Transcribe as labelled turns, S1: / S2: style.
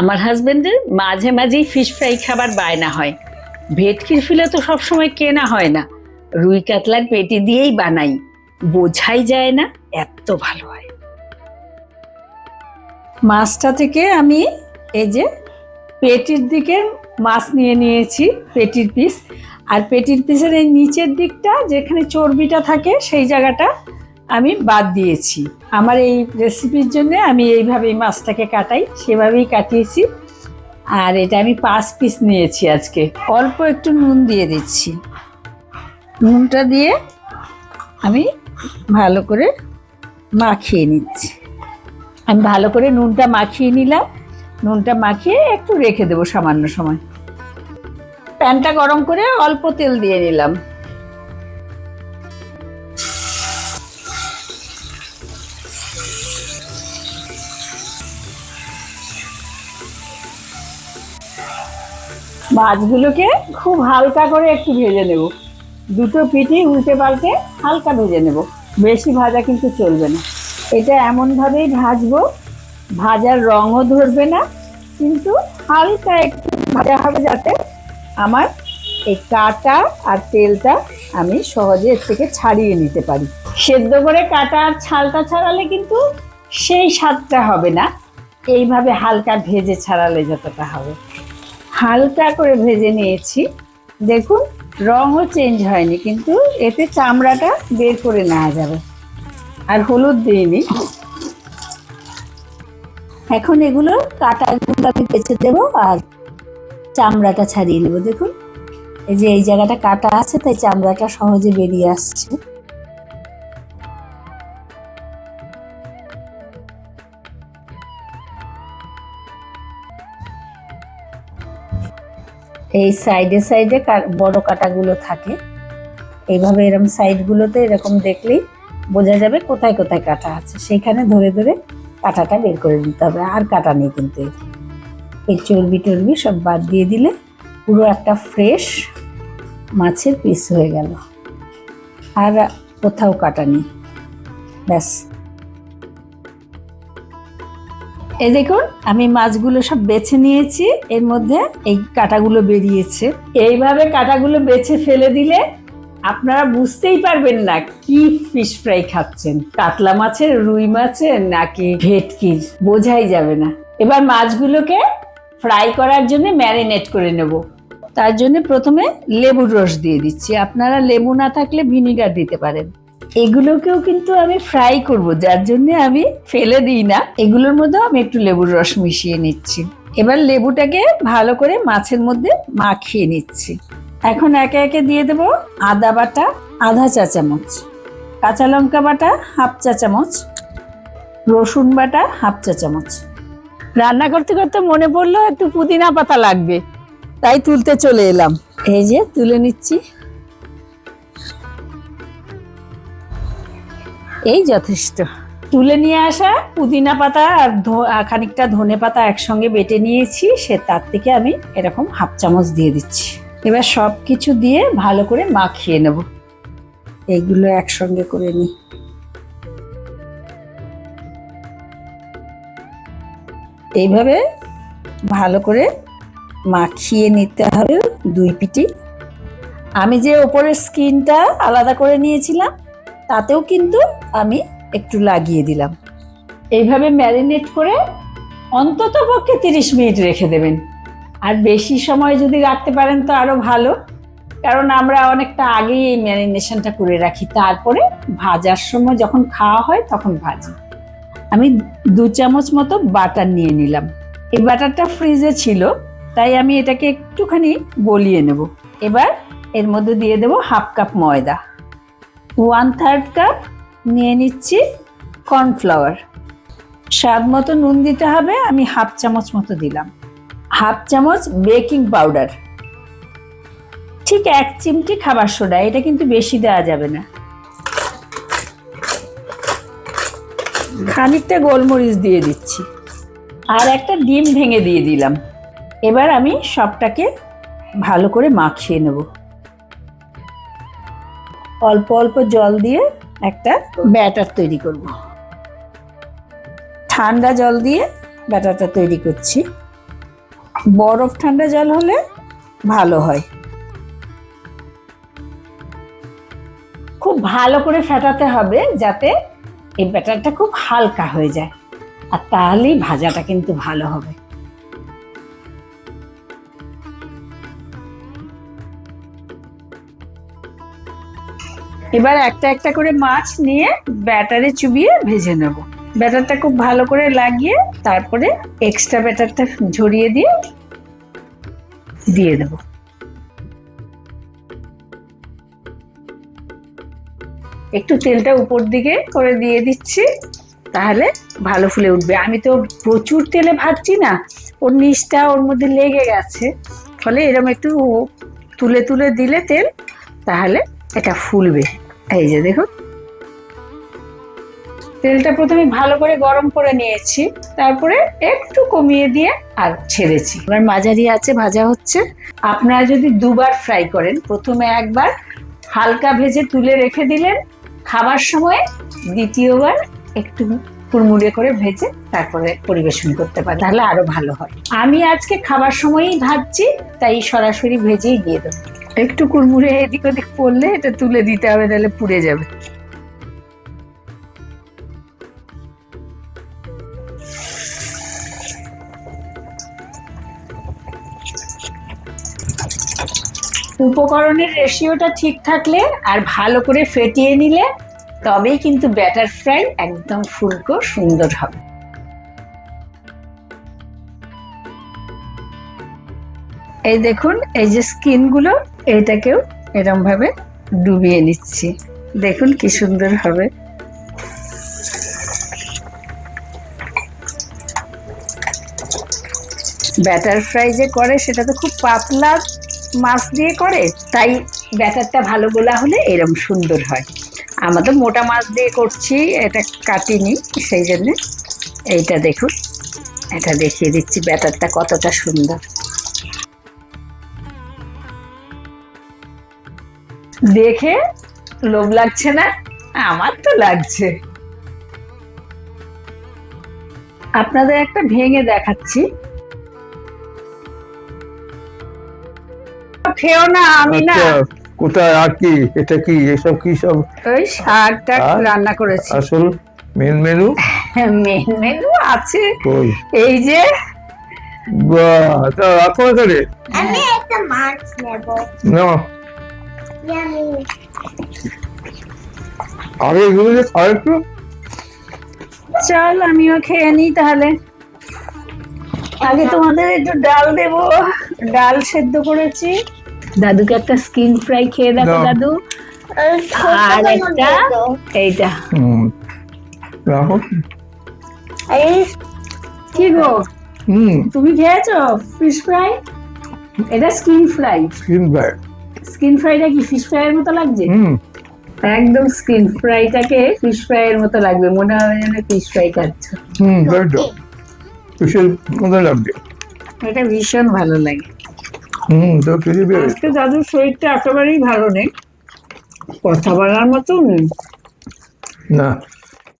S1: আমার হাজবেন্ডের মাঝে মাঝেই ফিশ ফ্রাই খাবার বায়না হয়। ভেটকির ফিলে তো সবসময় কেনা হয় না। রুই কাতলার পেটি দিয়েই বানাই। বোঝাই যায় না, এত ভালো হয়। মাছটা থেকে আমি এই যে পেটির দিকে মাছ নিয়ে নিয়েছি, পেটির পিস আর পেটির পিসের এই নিচের দিকটা, যেখানে চর্বিটা থাকে, সেই জায়গাটা আমি বাদ দিয়েছি। আমার এই রেসিপির জন্য আমি এইভাবেই মাছটাকে কাটাই, সেভাবেই কাটিয়েছি। আর এটা আমি পাঁচ পিস নিয়েছি আজকে। অল্প একটু নুন দিয়ে দিচ্ছি। নুনটা দিয়ে আমি ভালো করে মাখিয়ে নিচ্ছি। আমি ভালো করে নুনটা মাখিয়ে নিলাম। নুনটা মাখিয়ে একটু রেখে দেবো সামান্য সময়। প্যানটা গরম করে অল্প তেল দিয়ে নিলাম। মাছগুলোকে খুব হালকা করে একটু ভেজে নেব। দুটো পিঠি উল্টে পাল্টে হালকা ভেজে নেব। বেশি ভাজা কিন্তু চলবে না। এটা এমনভাবেই ভাজবো, ভাজার রঙও ধরবে না, কিন্তু হালকা একটু ভাজা হবে যাতে আমার এই কাটা আর তেলটা আমি সহজে এর থেকে ছাড়িয়ে নিতে পারি। সেদ্ধ করে কাটা আর ছালটা ছাড়ালে কিন্তু সেই স্বাদটা হবে না। এইভাবে হালকা ভেজে ছাড়ালে যতটা হবে। হালকা করে ভেজে নিয়েছি। দেখুন, রঙও চেঞ্জ হয়নি, কিন্তু এতে চামড়াটা বের করে নেওয়া যাবে। আর হলুদ দিইনি। এখন এগুলো কাটা কাটাগুলো আমি বেছে দেবো আর চামড়াটা ছাড়িয়ে নেব। দেখুন, এই যে এই জায়গাটা কাটা আছে, তাই চামড়াটা সহজে বেরিয়ে আসছে। এই সাইডে সাইডে বড় কাটাগুলো থাকে। এইভাবে এরকম সাইডগুলোতে এরকম দেখলেই বোঝা যাবে কোথায় কোথায় কাটা আছে। সেইখানে ধরে ধরে কাটাটা বের করে দিতে হবে, আর কাটা নেই কিন্তু। এই চর্বি টর্বি সব বাদ দিয়ে দিলে পুরো একটা ফ্রেশ মাছের পিস হয়ে গেল। আর কোথাও কাটা নেই। ব্যাস। এই দেখুন, আমি মাছগুলো সব বেছে নিয়েছি। এর মধ্যে এই কাটাগুলো বেরিয়েছে। এইভাবে কাটাগুলো বেছে ফেলে দিলে আপনারা বুঝতেই পারবেন না কি ফিশ ফ্রাই খাচ্ছেন। কাতলা মাছের, রুই মাছের নাকি ভেটকির, বোঝাই যাবে না। এবার মাছগুলোকে ফ্রাই করার জন্য ম্যারিনেট করে নেব। তার জন্য প্রথমে লেবুর রস দিয়ে দিচ্ছি। আপনারা লেবু না থাকলে ভিনিগার দিতে পারেন। এগুলোকেও কিন্তু আমি ফ্রাই করব, যার জন্য আমি ফেলে দিই না। এগুলোর মধ্যে আমি একটু লেবুর রস মিশিয়ে নিচ্ছি। এবার লেবুটাকে ভালো করে মাছের মধ্যে মাখিয়ে নিচ্ছি। এখন একে একে দিয়ে দেব আদা বাটা, আধা চা চামচ, কাঁচা লঙ্কা বাটা, হাফ চা চামচ, রসুন বাটা, হাফ চা চামচ। রান্না করতে করতে মনে পড়ল একটু পুদিনা পাতা লাগবে, তাই তুলতে চলে এলাম। এই যে তুলে নিচ্ছি। এই যথেষ্ট। তুলে নিয়ে আসা পুদিনা পাতা আর খানিকটা ধনে পাতা একসঙ্গে বেটে নিয়েছি, সে তার থেকে আমি এরকম হাফ চামচ দিয়ে দিচ্ছি। এবার সব কিছু দিয়ে ভালো করে মাখিয়ে নেব। এইগুলো একসঙ্গে করে নিই। এইভাবে ভালো করে মাখিয়ে নিতে হবে দুই পিটি। আমি যে ওপরের স্কিনটা আলাদা করে নিয়েছিলাম তাতেও কিন্তু আমি একটু লাগিয়ে দিলাম। এইভাবে ম্যারিনেট করে অন্তত পক্ষে তিরিশ মিনিট রেখে দেবেন। আর বেশি সময় যদি রাখতে পারেন তো আরও ভালো। কারণ আমরা অনেকটা আগেই এই ম্যারিনেশনটা করে রাখি। তারপরে ভাজার সময় যখন খাওয়া হয় তখন ভাজি। আমি দু চামচ মতো বাটার নিয়ে নিলাম। এই বাটারটা ফ্রিজে ছিল, তাই আমি এটাকে একটুখানি গলিয়ে নেব। এবার এর মধ্যে দিয়ে দেবো হাফ কাপ ময়দা। ওয়ান থার্ড কাপ নিয়ে নিচ্ছি কর্নফ্লাওয়ার স্বাদ মতো নুন দিতে হবে, আমি হাফ চামচ মতো দিলাম। হাফ চামচ বেকিং পাউডার ঠিক এক চিমটি খাবার সোডা, এটা কিন্তু বেশি দেওয়া যাবে না। খানিকটা গোলমরিচ দিয়ে দিচ্ছি। আর একটা ডিম ভেঙে দিয়ে দিলাম। এবার আমি সবটাকে ভালো করে মাখিয়ে নেব। অল্প অল্প জল দিয়ে একটা ব্যাটার তৈরি করব। ঠান্ডা জল দিয়ে ব্যাটারটা তৈরি করছি। বরফ ঠান্ডা জল হলে ভালো হয়। খুব ভালো করে ফেটাতে হবে যাতে এই ব্যাটারটা খুব হালকা হয়ে যায়। আর তাহলেই ভাজাটা কিন্তু ভালো হবে। এবার একটা একটা করে মাছ নিয়ে ব্যাটারে চুবিয়ে ভেজে নেব। ব্যাটারটা খুব ভালো করে লাগিয়ে তারপরে এক্সট্রা ব্যাটারটা ঝরিয়ে দিয়ে দিয়ে দেব। একটু তেলটা উপর দিকে করে দিয়ে দিচ্ছি, তাহলে ভালো ফুলে উঠবে। আমি তো প্রচুর তেলে ভাজছি না, ওর নিচটা ওর মধ্যে লেগে গেছে। ফলে এরকম একটু তুলে তুলে দিলে তেল, তাহলে এটা ফুলবে। এই যে দেখুন। তেলটা প্রথমে ভালো করে গরম করে নিয়েছি, তারপরে একটু কমিয়ে দিয়ে আর ছেড়েছি। এবার মাঝারি আছে, ভাজা হচ্ছে। আপনারা যদি দুবার ফ্রাই করেন, প্রথমে একবার হালকা ভেজে তুলে রেখে দিলেন, খাবার সময় দ্বিতীয়বার একটু কুড়মুড়ে করে ভেজে তারপরে পরিবেশন করতে পারেন, তাহলে আরও ভালো হয়। আমি আজকে খাবার সময়ই ভাজছি, তাই সরাসরি ভেজেই দিয়ে দেবো। একটু কুড়মুড়ে এদিক ওদিক পড়লে এটা তুলে দিতে হবে, তাহলে পুড়ে যাবে। উপকরণের রেশিওটা ঠিক থাকলে আর ভালো করে ফেটিয়ে নিলে তবেই কিন্তু ব্যাটার ফ্রাই একদম ফুলকো সুন্দর হবে। এই দেখুন, এই যে স্কিনগুলো এটাকেও এরম ভাবে ডুবিয়ে নিচ্ছি। দেখুন কি সুন্দর হবে। ব্যাটার ফ্রাই যে করে, সেটা তো খুব পাতলা মাছ দিয়ে করে, তাই ব্যাটারটা ভালো গোলা হলে এরম সুন্দর হয়। আমরা তো মোটা মাছ দিয়ে করছি, এটা কাটিনি, সেই জন্য এইটা দেখুন। এটা দেখিয়ে দিচ্ছি, ব্যাটারটা কতটা সুন্দর। দেখে লোভ লাগছে না? আমার তো লাগছে। আপনাদের একটা ভেঙে দেখাচ্ছি। খেও না আমি না।
S2: আচ্ছা কোথায়? আর কি? এটা কি? এসব কি সব?
S1: ওই শাক টাক
S2: আর?
S1: রান্না করেছি।
S2: আসল মেন মেনু
S1: মেন মেনু আছে। এই যে।
S2: বাহ তা রাখো এখানে।
S3: আমি একটা মাছ নেব।
S2: না।
S3: আমি
S2: আরে এগুলো যে খায় একটু?
S1: চল আমিও খেয়ে নিই তাহলে। আগে তোমাদের একটু ডাল দেব। ডাল সেদ্ধ করেছি। দাদুকে একটা স্কিন ফ্রাই খেয়ে দেখো দাদু। আর একটা এইটা।
S2: রাখো
S3: এই
S1: কি গো?
S2: হুম।
S1: তুমি খেয়েছো ফিশ ফ্রাই? এটা skin fry.
S2: Skin bag
S1: skin ফ্রাইটা কি ফিশ ফ্রাইয়ের মতো লাগছে?
S2: হুম।
S1: একদম স্কিন ফ্রাইটাকে ফিশ ফ্রাইয়ের মতো লাগবে মনে হবে যেন ফিশ ফ্রাই খাচ্ছ।
S2: হুম কিসের মতো লাগছে
S1: এটা ভীষণ ভালো লাগে।
S2: হুম তো
S1: আজকে দাদুর শরীরটা একেবারেই ভালো নেই। কথা বলার মতো
S2: না।